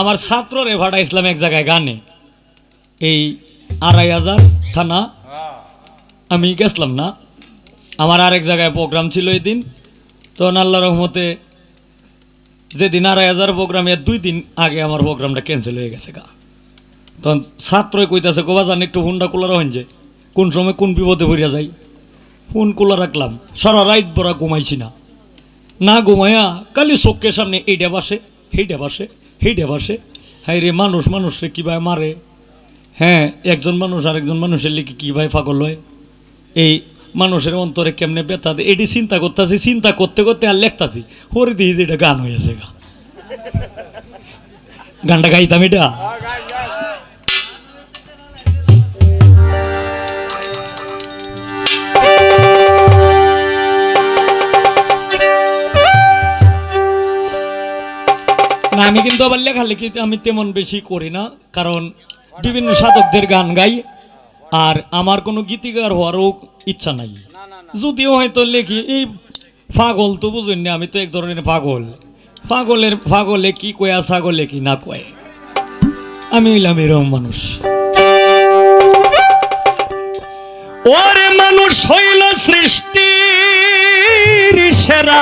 আমার ছাত্র রে ইসলাম এক জায়গায় গানে। এই আড়াই হাজার থানা, আমি গেছিলাম না। আমার আরেক জায়গায় প্রোগ্রাম ছিল এই দিন। তো আল্লাহ রহমতে যেদিন আড়াই হাজার প্রোগ্রাম, এর দুই দিন আগে আমার প্রোগ্রামটা ক্যান্সেল হয়ে গেছে গা। তখন ছাত্রই কইতাছে গোবা জান একটু ফোনটা কুলার রহেন যে, কোন সময় কোন বিপদে ভরিয়া যাই? ফোন খোলা রাখলাম। সারা রাত বড়া ঘুমাইছি না। না ঘুমাইয়া কালি চোখের সামনে এইটা বাসে সেইটা বাসে। সেইটা বসে। হাই রে, মানুষ মানুষরে কীভাবে মারে? হ্যাঁ একজন মানুষ আর একজন মানুষের লিখে কীভাবে ফাগল হয়? এই মানুষের অন্তরে কেমনে ব্যথা দেয়? এটি চিন্তা করতেছি, চিন্তা করতে করতে আর লেখতাছি, হরে দিই যে এটা গান হয়েছে গা। গানটা গাইতাম এটা? আমি কিন্তু আবার লেখালেখি আমি তেমন বেশি করি না, কারণ বিভিন্ন সাধকদের গান গাই, আর আমার কোনো গীতিকার হওয়ারও ইচ্ছা নাই। যদিও হয়তো লেখি, এই পাগল তো বুঝুন না, আমি তো এক ধরনের পাগল। পাগলের পাগলে কি কয়া ছাগলে কি না কয়? আমি হইলাম এরকম মানুষ। ওরে মানুষ হইল সেরা।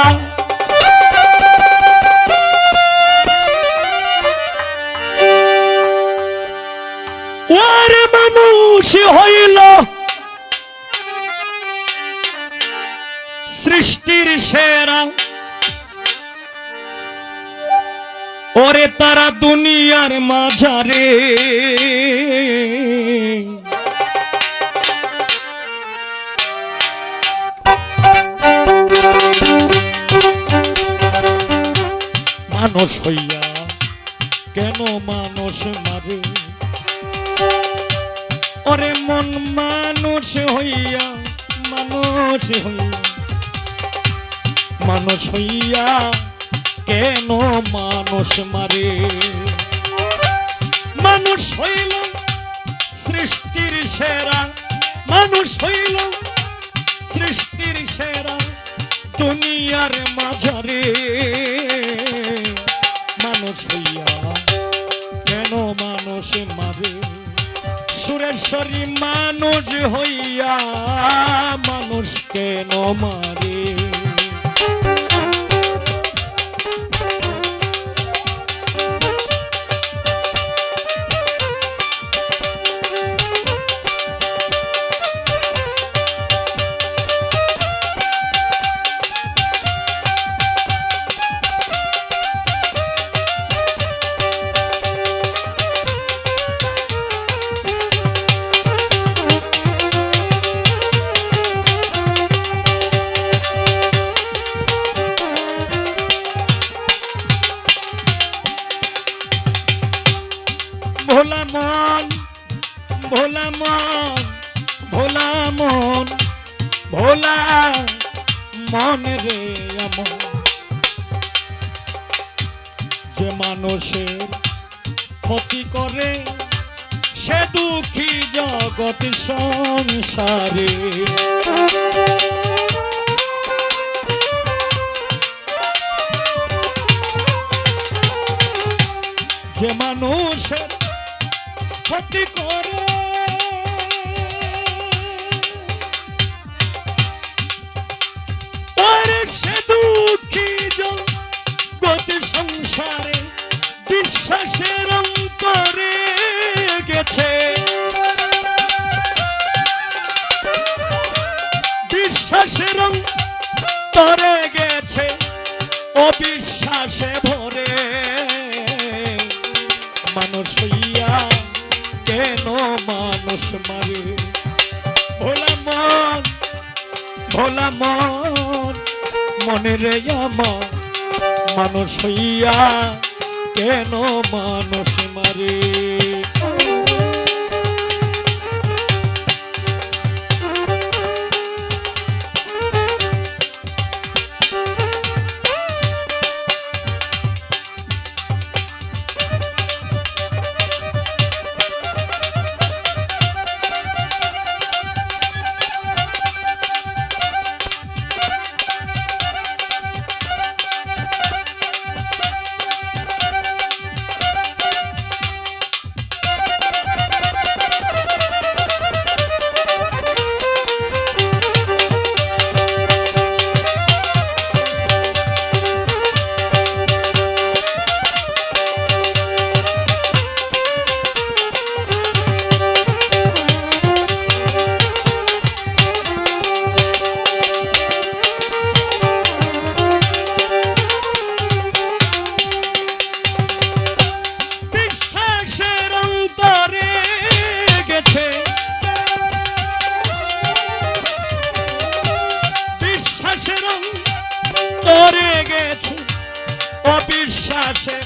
ওরে মানুষ হইল। সৃষ্টির সেরা। ওরে তারা দুনিয়ার মাঝারে। মানুষ হইয়া মানুষ হইয়া কেন মানুষ মারে? মানুষ হইল সৃষ্টির সেরা। মানুষ হইল সৃষ্টির সেরা দুনিয়ার মাঝারে। মানুষ হইয়া কেন মানুষ মারে? সুরেশ্বরী মানুষ হইয়া মানুষ কেন মারে? ভোলা মন ভোলা মন ভোলা মন রে আমার। যে মানুষের ক্ষতি করে, সে দুঃখী জগৎ সংসারে। যে মানুষের ক্ষতি করে ভোলা মন মনে রে আমার মানুষ হইয়া কেন মানুষ মারে?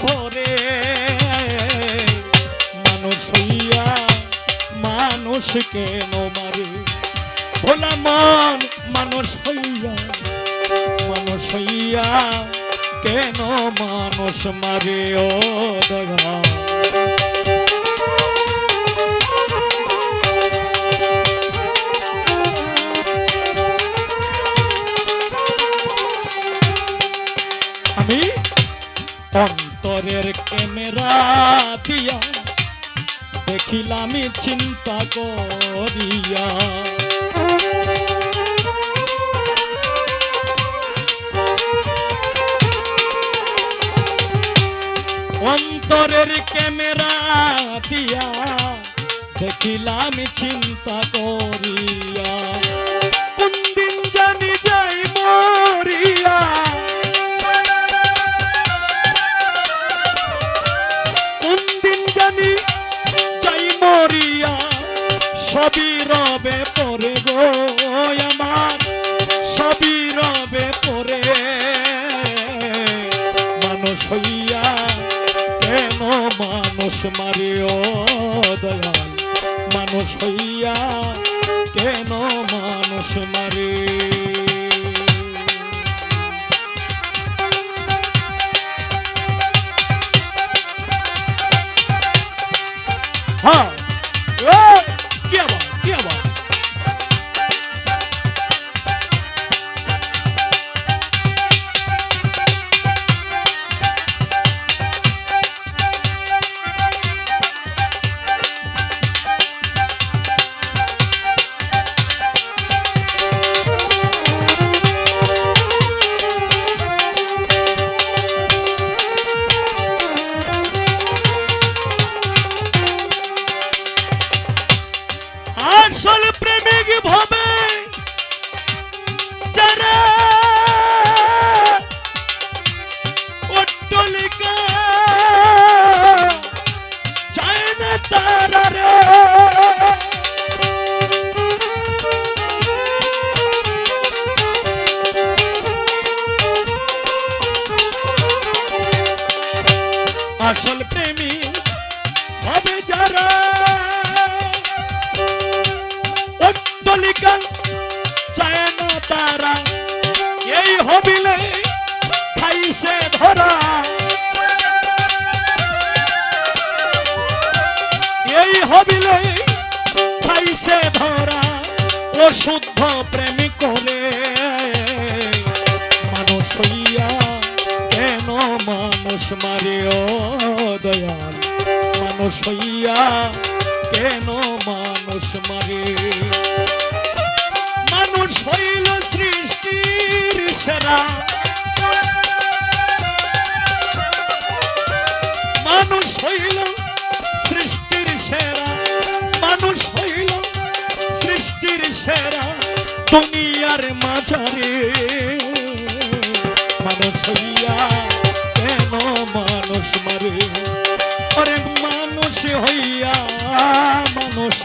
ভরে মানুষ হইয়া মানুষ কেন মারে? ভোলা মন, মানুষ হইয়া মানুষ হইয়া কেন মানুষ মারে? ও দয়া দেখিলাম চিন্তা করিয়া। অন্তরের ক্যামেরা দিয়া দেখিলাম চিন্তা করিয়া হইয়া কেন মানুষ মারে ও দয়াল? মানুষ হইয়া কেন মানুষ মারে? हाँ আসল প্রেমিক হবে যারা? চায় না তারা। এই হবিলে খাইছে ধরা। এই হবিলে খাইছে ধরা। ও শুদ্ধ প্রেমী। মারে ও দয়াল, মানুষ হইয়া কেন মানুষ মারে? মানুষ হইল সৃষ্টির সেরা। মানুষ হইল সৃষ্টির সেরা। মানুষ হইল সৃষ্টির সেরা দুনিয়ার মাঝারে। মানুষ হইয়া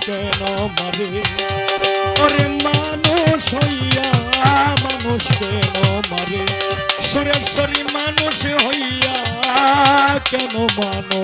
কেন মারে? ওরে মানুষ হইয়া মানুষ কেন মারে? সুরেশ্বরী মানুষ হইয়া কেন মানুষ